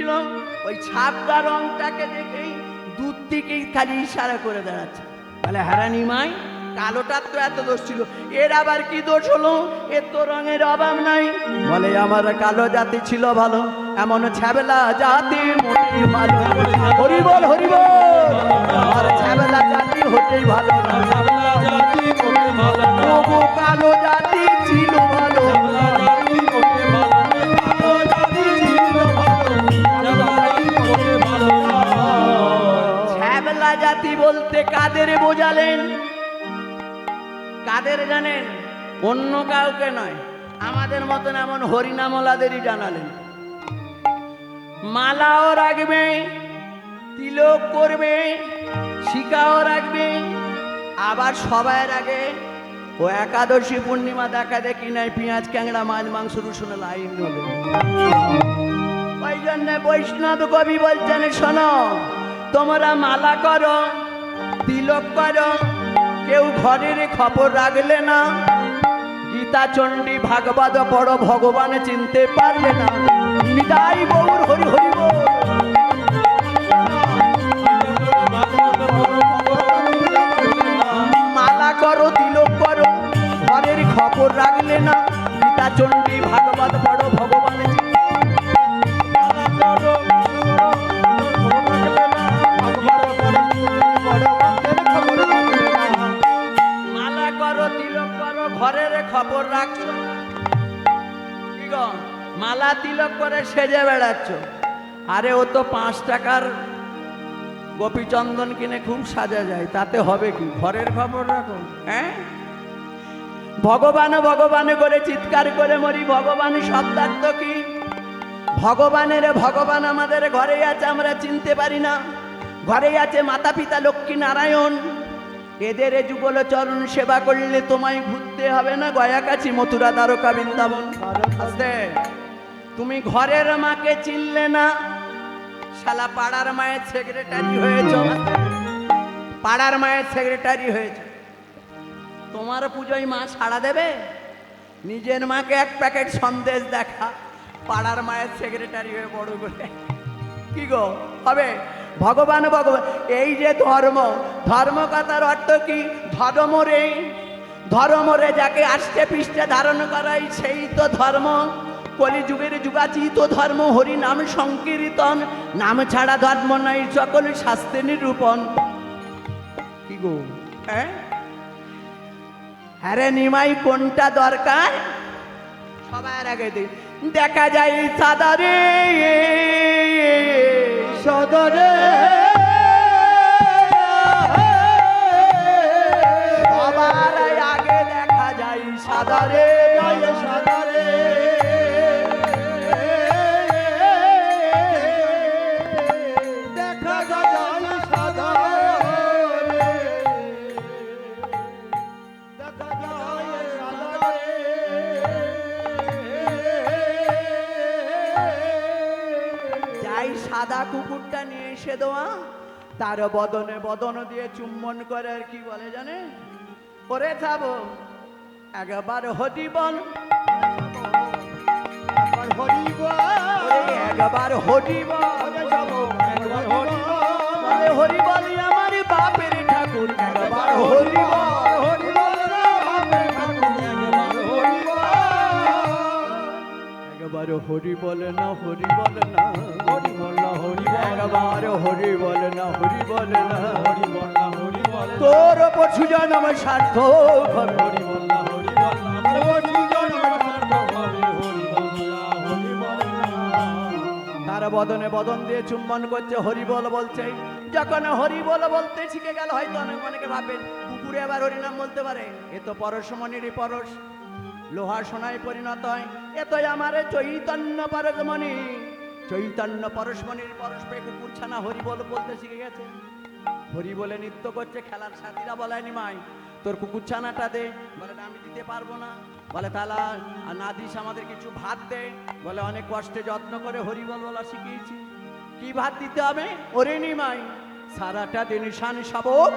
গিয়েছিল ওই ছাপটা রংটাকে দেখেই দূর থেকেই খালি ইশারা করে দাঁড়াচ্ছে। বলে, হারানি মাই কালোটার তো এত দোষ ছিল, এর আবার কি দোষ হলো? এর তো রঙের অভাব নাই। বলে, আমার কালো জাতি ছিল ভালো, এমন ছ্যাবলা জাতি মোটেই ভালো হরিবল হরিবল আমার ছ্যাবলা জাতি হতেই ভালো না। কালো জাতি জাতি কাদের বোঝালেন? কাদের জানেন? অন্য কাউকে নয়, আমাদের মতন এমন হরিনামলাদেরই জানালেন। মালাও রাখবে, তিলক করবে শিকাও রাখবে, আবার সবাই আগে ও একাদশী পূর্ণিমা দেখা দেখি নাই, পেঁয়াজ, ক্যাংড়া, মাছ, মাংস, রসুন, লাইন নেবে ওই জন্য বৈষ্ণব কবি বলছেন, শোনো, তোমরা মালা করো তিলক করো কেউ ঘরের খবর রাখলে না। গীতা চণ্ডী ভাগবত পড়ো, ভগবান চিনতে পারলে না। নিতাই গৌর হরি হরি মালা করো, তিলক করো ঘরের খবর রাখলে না। গীতা চণ্ডী ভাগবত পড়ো, ভগবান চিনতে খবর রাখছো? কি গো, মালা তিলক করে সেজে বেড়াচ্ছ? আরে ও তো পাঁচ টাকার গোপীচন্দন কিনে খুব সাজা যায়, তাতে হবে কি? ঘরের খবর রাখো হ্যাঁ? ভগবান ভগবান করে চিৎকার করে মরি, ভগবান শব্দার্থ কি? ভগবানের, ভগবান আমাদের ঘরেই আছে, আমরা চিনতে পারি না। ঘরেই আছে মাতা পিতা লক্ষ্মী নারায়ণ। এদের যুগল চরণ সেবা করলে তোমায় ঘুরতে হবে না গয়াকাছি মথুরা দ্বারকা বৃন্দাবন। তুমি ঘরের মাকে চিনলে না, শালা পাড়ার মায়ের সেক্রেটারি হয়েছ। পাড়ার মায়ের সেক্রেটারি হয়েছে। তোমার পুজোয় মা সাড়া দেবে? নিজের মাকে এক প্যাকেট সন্দেশ দেখা, পাড়ার মায়ের সেক্রেটারি হয়ে বড় করে। কি গো, হবে? ভগবান ভগবান, এই যে ধর্ম ধর্ম কথার অর্থ কি? ধর্ম রে ধর্ম রে যাকে আষ্টে পৃষ্ঠে ধারণ করাই সেই তো ধর্ম। কলিযুগের যুগাচিত ধর্ম, হরি নাম সংকীর্তন। নাম ছাড়া ধর্ম নাই, সকল শাস্ত্রে নিরূপণ। কি গো? হ্যাঁ? আরে নিমাই, কোনটা দরকার? সবার আগে দেখা যায় সাদারে সদরে তার বদনে বদন দিয়ে চুম্বন করে আর কি বলে জানে? করে থাবো একবার হরিবল। একবার হরিবল। একবার হরিব বলে হরিবল। আমার বাপের ঠাকুর। একবার হরিবল। একবার হরি বলে না হরি বলে না হরি বল হরি একবার হরি বলে না হরি বলে না হরি বল হরি বল তোর পশু জন্ম সার্থক হবে হরি বল হরি বল আমার হরি জন হবে হরি বল হরি বল তার বদনে বদন দিয়ে চুম্বন করছে হরি বল বলছে যখন হরি বল বলতে শিখে গেল হয়তো অনেক অনেকে ভাবেন কুকুরে আবার হরিনাম বলতে পারে এ তো পরশমণিরই পরশ লোহা সোনায় পরিণত হয়। এতই আমার চৈতন্য পরশমণি। চৈতন্য পরশমণির পরশ পেয়ে কুকুর ছানা হরি বল বলতে শিখে গেছে। হরি বলে নৃত্য করছে, খেলার সাথীরা বলেনি মাই তোর কুকুর ছানাটা দে। বলে আমি দিতে পারব না। বলে তাহলে আর না দিস আমাদের কিছু ভাত দে। বলে, অনেক কষ্টে যত্ন করে হরি বল বলা শিখিয়েছি। কি ভাত দিতে হবে? ওরে নিমাই, সারাটা দিন শান শাবক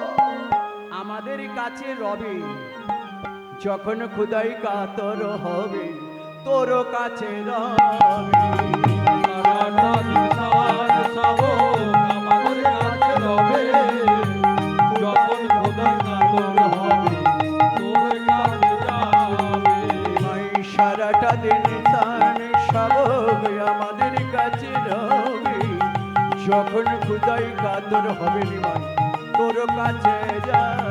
আমাদের কাছে রবে। যখন খুদাই কাতর হবে, তোর কাছে হবে তোর সারাটা দিন তান সব আমাদের কাছে রবে। যখন খুদাই কাতর হবে নিমান তোর কাছে যা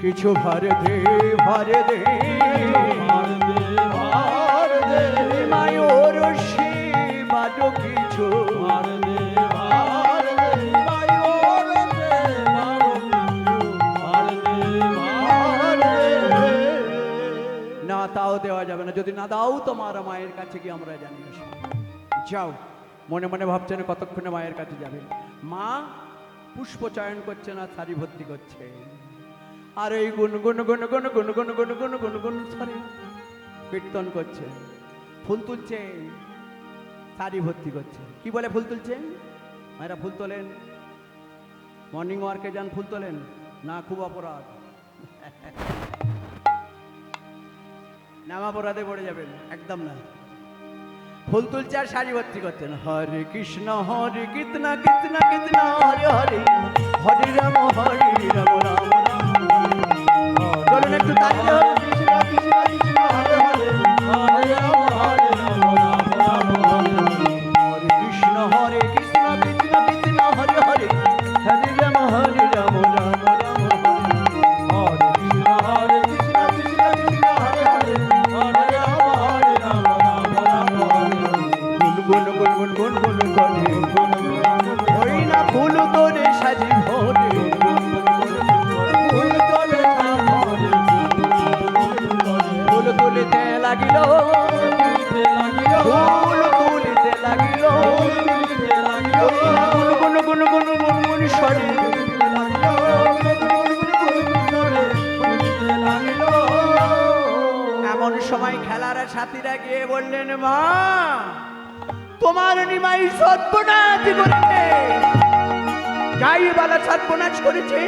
কিছু ভর দে ভার দে। মায়োর শিবাজ কিছু। ভর দে যদি না দাও তোমার মায়ের কাছে গিয়ে আমরা জানি যাও মনে মনে ভাবছেন কতক্ষণে মায়ের কাছে যাবে মা পুষ্প চয়ন করছে না শাড়ি ভর্তি করছে আর এই গুন গুন গুন গুন গুন গুন গুন গুন গুন গুন সরি কীর্তন করছে ফুল তুলছে শাড়ি ভর্তি করছে কি বলে ফুল তুলছে মায়েরা ফুল তোলেন মর্নিং ওয়ার্কে যান ফুল তোলেন না খুব অপরাধ নামাপরাধে পড়ে যাবেন, একদম না। ফুল তুলছে আর শাড়ি ভর্তি করছেন। হরে কৃষ্ণ, হরে কৃতনা কৃতনা কৃতনা হরে হরে। হরে রাম হরে রাম রাম রাম। চলুন একটু তাড়িয়ে হরে কৃষ্ণ কৃষ্ণ। সময় খেলার সাথীরা গিয়ে বললেন, মা, তোমার নিমাই সর্বনাশ করেছে। যাই বালা সর্বনাশ করেছে,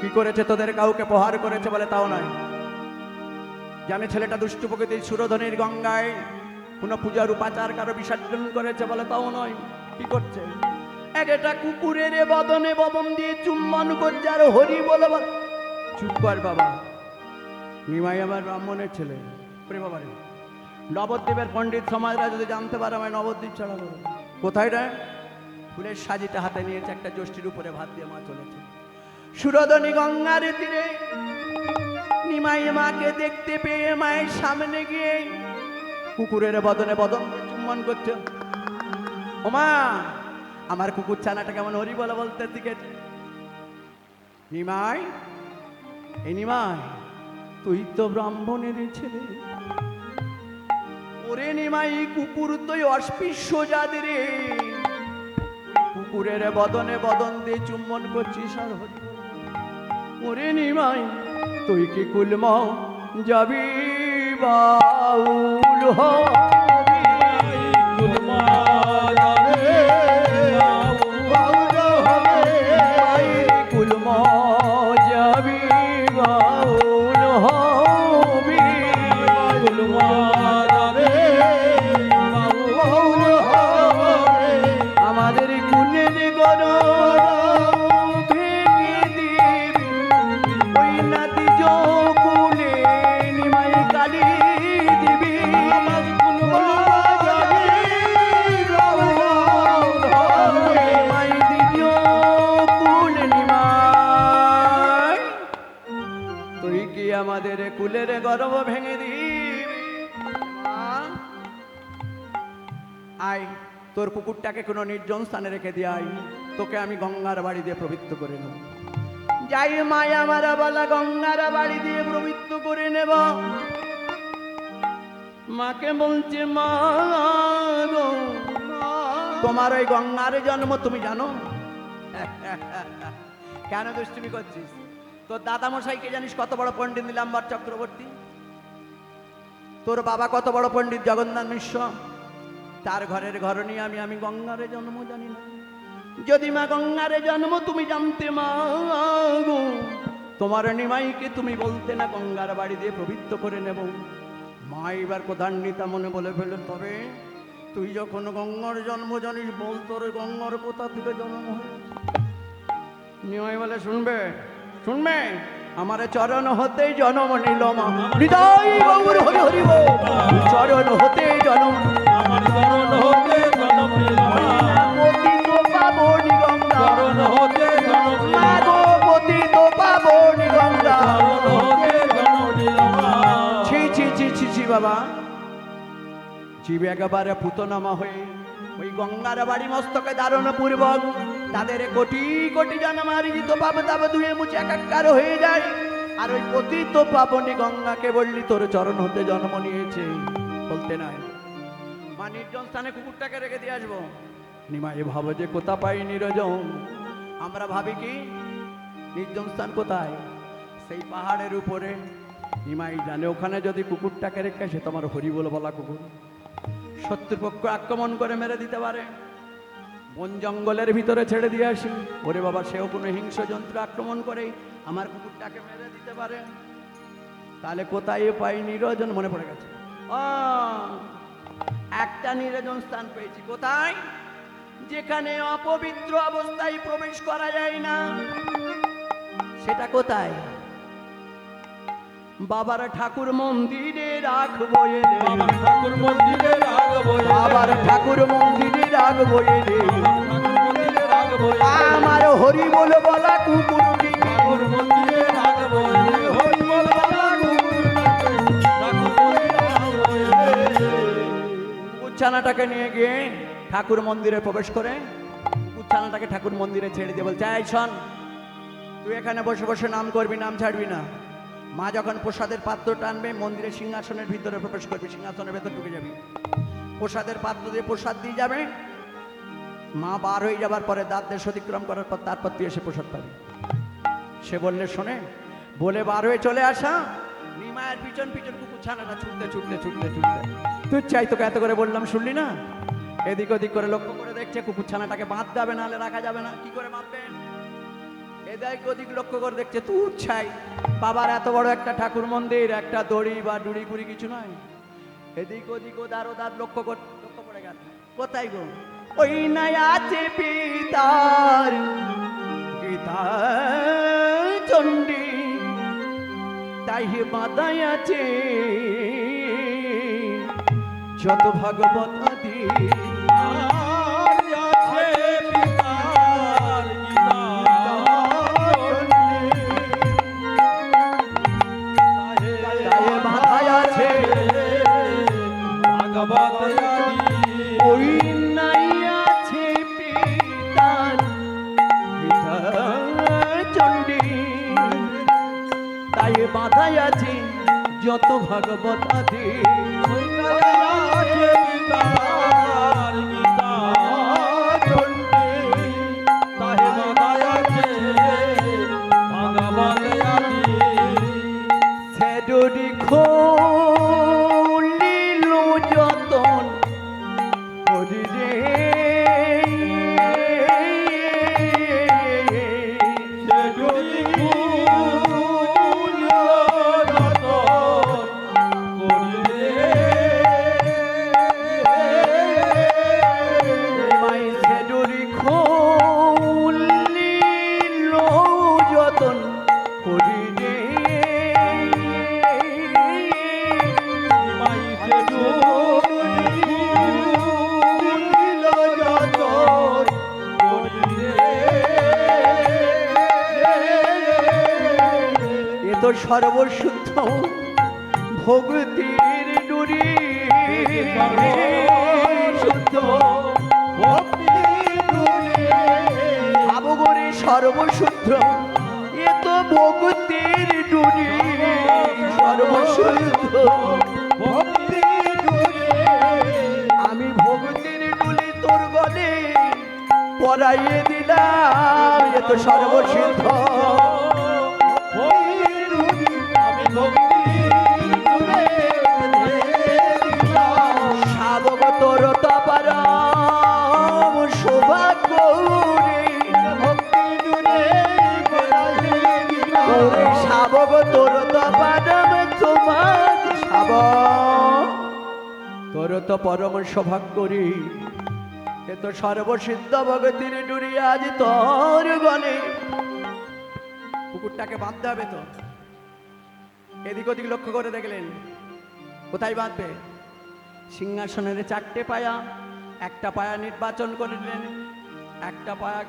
কি করেছে তোদের কাউকে প্রহার করেছে বলে তাও নয়। জানে ছেলেটা দুষ্টু প্রকৃতির সুরধনের গঙ্গায় কোনো পূজার উপাচার কারও বিসর্জন করেছে বলে তাও নয়। কি করছে? এক একটা কুকুরের বদনে বদন দিয়ে চুম্বন করছে আর হরি বল চুপ কর বাবা। নিমাই আমার ব্রাহ্মণের ছেলে রে নবদ্বীপের পণ্ডিত সমাজরা যদি জানতে পারে আমায় নবদ্বীপ ছাড়া কোথায় রে? ফুলের সাজিটা হাতে নিয়েছে, একটা জ্যোষ্ঠীর উপরে ভাত দিয়ে মা চলেছে। সুরধনী গঙ্গার তীরে নিমাই মাকে দেখতে পেয়ে মায়ের সামনে গিয়ে কুকুরের বদনে বদন চুম্বন করছে। ওমা আমার কুকুর ছানাটা কেমন হরি বলে বলতে দিকে নিমাই, এই নিমাই তুই তো ব্রাহ্মণের ছেলে। ওরে নিমাই কুকুর, তুই অস্পৃশ্য জাতি রে। কুকুরের বদনে বদন দিয়ে চুম্বন করছিস আর ওরে নিমাই তুই কি কুলম যাবি, বাউল হবি। নিমাই গর্ব ভেঙে দিবি। তোর কুকুরটাকে কোনো নির্জন স্থানে রেখে দিয়ে আয়। তোকে আমি গঙ্গার বাড়ি দিয়ে প্রবৃত্ত করে নেব। যাই মায় আমার বলা, গঙ্গার বাড়ি দিয়ে প্রবৃত্ত করে নেব। মাকে বলছে, মা তোমার ওই গঙ্গার জন্ম তুমি জানো? কেন দুষ্টুমি করছিস? তোর দাদা মশাইকে জানিস কত বড় পণ্ডিত নীলাম্বর চক্রবর্তী? তোর বাবা কত বড় পণ্ডিত জগন্নাথ মিশ্র? তার ঘরের ঘরণী আমি আমি গঙ্গারে জন্ম জানি না। যদি মা গঙ্গারে জন্ম, তুমি জানতে মা তোমার নিমাইকে তুমি বলতে না, গঙ্গার বাড়ি দিয়ে পবিত্র করে নেব। মা এবার প্রধান্বিতা মনে বলে ফেললেন, তবে তুই যখন গঙ্গার জন্ম জানিস, বল তোর গঙ্গার কোথা থেকে জন্ম হয় নিমাই বলে, শুনবে শুনবে? আমার চরণ হতে জনম নিল মা। হৃদয় গৌর হরি হরি চরণ হতে জনম আমার চরণ হতে জনম পতিত পাবনি গঙ্গা চরণ হতে জনম মা। পতিত পাবনি গঙ্গা চরণ হতে জনম ছি ছি ছি ছি ছি বাবা। জীব একেবারে পুতনামা হয়ে ওই গঙ্গার বাড়ি মস্তকে ধারণ পূর্বক তাদের কোটি কোটি জনমারিত পাপ তাপ ধুয়ে মুছে একাকার হয়ে যায়। আর ওই পতিত পাবনি গঙ্গাকে বললি, তোর চরণ হতে জন্ম নিয়েছে। বলতে নাই। মা নির্জন স্থানে কুকুরটাকে রেখে দিয়ে আসব, নিমাই ভাবো যে কোথা পাই নিরজন। আমরা ভাবি কি, নির্জন স্থান কোথায়? সেই পাহাড়ের উপরে। নিমাই জানে, ওখানে যদি কুকুরটাকে রেখে সে তোমার হরি বলে বলা কুকুর। শত্রুপক্ষ আক্রমণ করে মেরে দিতে পারে। বন জঙ্গলের ভিতরে ছেড়ে দিয়ে আসি? ওরে বাবা সেও কোনো হিংস্র যন্ত্র আক্রমণ করে। আমার কুকুরটাকে মেরে দিতে পারে। তাহলে কোথায় পাই নিরজন? মনে পড়ে গেছে। একটা নিরজন স্থান পেয়েছি। কোথায়? যেখানে অপবিত্র অবস্থায় প্রবেশ করা যায় না। সেটা কোথায়? বাবার ঠাকুর মন্দিরে রাখব এ রে। আমার ঠাকুর মন্দিরে রাখব বাবার ঠাকুর মন্দিরে রাখব এ। আমার হরি বল বলা কুকুরটি নিয়ে গিয়ে ঠাকুর মন্দিরে প্রবেশ করে। কুচ্ছানাটাকে ঠাকুর মন্দিরে ছেড়ে দিয়ে বলছে এই শোন তুই এখানে বসে বসে নাম করবি নাম ছাড়বি না। মা যখন প্রসাদের পাত্র টানবে মন্দিরের সিংহাসনের ভিতরে প্রবেশ করবি। সিংহাসনের ভেতর ঢুকে যাবি। প্রসাদের পাত্র দিয়ে প্রসাদ দিয়ে যাবে। মা বার হয়ে যাবার পরে দাঁত দেশ অতিক্রম করার পর তারপর তুই এসে প্রসাদ পাবি। সে বললে, শোনে, বলে বার হয়ে চলে আসা। নিমায়ের পিছন পিছন কুকুর ছানাটা ছুটতে ছুটতে ছুটতে ছুটতে। তুই চাই তোকে এত করে বললাম, শুনলি না? এদিক ওদিক করে লক্ষ্য করে দেখছে কুকুর ছানাটাকে বাঁধতে হবে, নাহলে রাখা যাবে না। কি করে বাঁধবেন? এদিক ওদিক লক্ষ্য করে দেখছে, তুই চাই বাবার এত বড় একটা ঠাকুর মন্দির, একটা দড়ি বা ডুড়ি কুড়ি কিছু নয় এদিক ওদিক ওদার ওদার লক্ষ্য কর, লক্ষ্য করে গেছে কোথায় গো? ওই নাই আছে পিতার গীতা চণ্ডী। তাই বাদাই আছে। যত ভাগবত আদি যত ভাগবত আছে সর্বশুদ্ধ ভক্তির ডুরি শুদ্ধ ভাবগরে সর্বশুদ্ধ। এ তো ভক্তির ডুরি সর্বশুদ্ধ পরাইয়ে দিলাম। এ তো সর্বসিদ্ধ শাবক তোর শাবক তোর তোর তো পরম সৌভাগ্য রে এ তো সর্বসিদ্ধ ভগতির ডুরি আজ তোর গলে কুকুরটাকে বাঁধতে হবে তো এদিক ওদিক লক্ষ্য করে দেখলেন। কোথায় বাঁধবে? সিংহাসনের চারটে পায়া, একটা পায়া নির্বাচন করে নিলেন একটা পায়া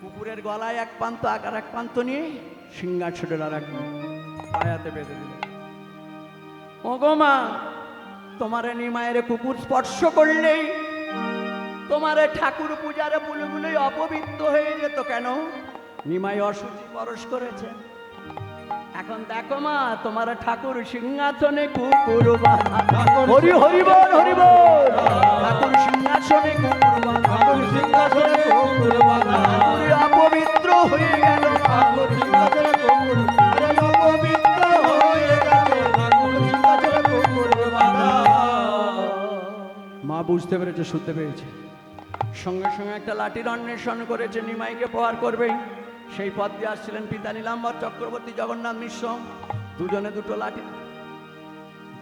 কুকুরের গলায় এক প্রান্ত, আকার এক প্রান্ত নিয়ে সিংহাসনের আর এক পায়াতে বেঁধে দিলেন। মা, তোমার নিমায়ের কুকুর স্পর্শ করলেই, তোমার ঠাকুর পূজার বুলগুলোই অপবিত্র হয়ে যেত কেন? নিমাই অসুচি পরশ করেছে। এখন দেখো মা তোমার ঠাকুর সিংহাসনে কুকুর হরি হরি বল হরি বল ঠাকুর সিংহাসনে কুকুর। ঠাকুর সিংহাসনে কুকুর অপবিত্র হয়ে গেল ঠাকুর সিংহাসনে কুকুর, অপবিত্র হয়ে গেছে। ঠাকুর সিংহাসনে কুকুর মা বুঝতে পেরেছে শুনতে পেরেছে সঙ্গে সঙ্গে একটা লাঠির অন্বেষণ করেছে নিমাইকে প্রহার করবে সেই পথ দিয়ে আসছিলেন পিতা নীলাম্বর চক্রবর্তী জগন্নাথ মিশ্র। দুজনে দুটো লাঠি।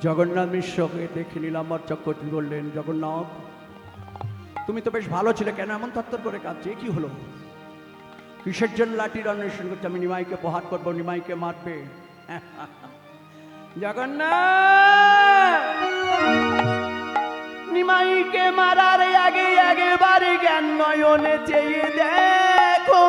জগন্নাথ মিশ্রকে দেখে নীলাম্বর চক্রবর্তী বললেন, জগন্নাথ, তুমি তো বেশ ভালো ছিলে, কেন এমন তত্তর করে কাঁদছে? কি হলো? কিসের জন্য লাঠির অন্বেষণ করছে? আমি নিমাইকে প্রহার করব, নিমাইকে মারবে জগন্নাথ, নিমাইকে মারার আগে একবারে জ্ঞান নয়নে চেয়ে দেখো।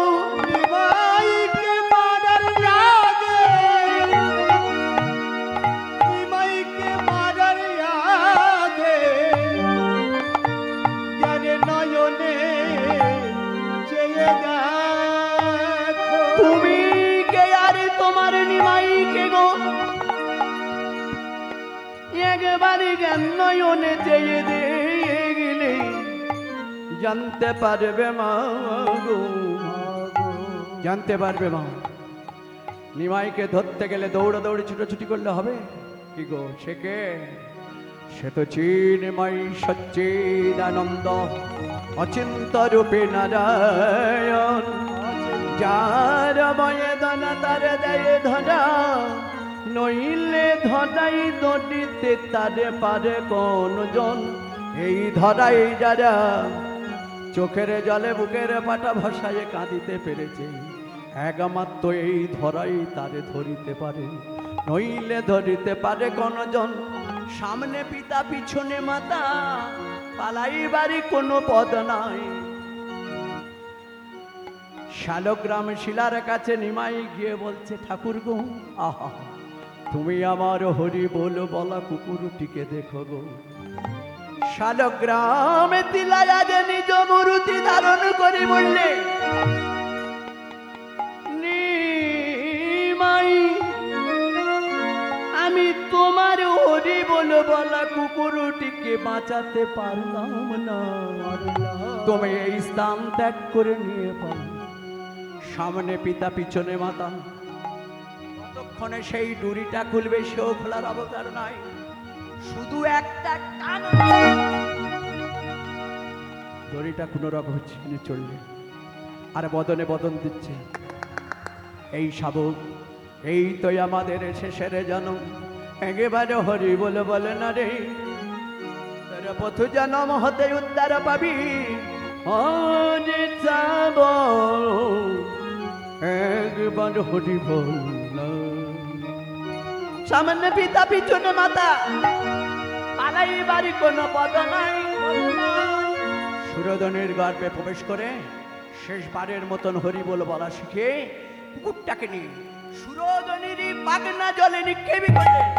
নয়নে চেয়ে দেখলে, জানতে পারবে মা গো। জানতে পারবে মা। নিমাইকে ধরতে গেলে দৌড়া দৌড়ি ছুটোছুটি করলে হবে? কি গো, সে কে? সে তো চিন্ময় সচ্চিদানন্দ, অচিন্ত রূপে নারায়ণ। যার বয়েদনা তার দেয় ধরা নইলে ধরাই দটিতে তারে পারে কোন জন? এই ধরাই যারা চোখের জলে বুকের পাটা ভাসায় কাঁদিতে পেরেছে, একমাত্র এই ধরাই তারে ধরিতে পারে। নইলে ধরিতে পারে কোন জন? সামনে পিতা, পিছনে মাতা পালাইবারই কোনো পদ নাই। শালগ্রাম শিলার কাছে নিমাই গিয়ে বলছে ঠাকুর গো আহা তুমি আমার হরি বল, বলা কুকুরটিকে দেখো গো। শালগ্রামে তিলায়া যে নিজ মূর্তি ধারণ করে বললে আমি তোমার হরি বল, বলা কুকুরটিকে বাঁচাতে পারলাম না। তুমি এই স্থান ত্যাগ করে নিয়ে পাও সামনে পিতা, পিছনে মাতা কতক্ষণে সেই ডুরিটা খুলবে, সেও খোলার অবতার নাই শুধু একটা টান দড়িটা কোনো রকম ছিনে চললে আর বদনে বদন দিচ্ছে। এই শাবক এই তো আমাদের শেষের জনম। একেবারে হরি বলে বলে না রে। তোর পথ জনম হতে উদ্ধার পাবি। একবার হরি বল। সামান্য পিতা পিছনে মাতা। পালাই বাড়ি কোনো পদ নাই। সুরোদনের গর্বে প্রবেশ করে শেষবারের মতন হরি বল বলা শিখে কুকুরটাকে নিয়ে সুরদনেরই পাগনা জলে নিক্ষেপি করলেন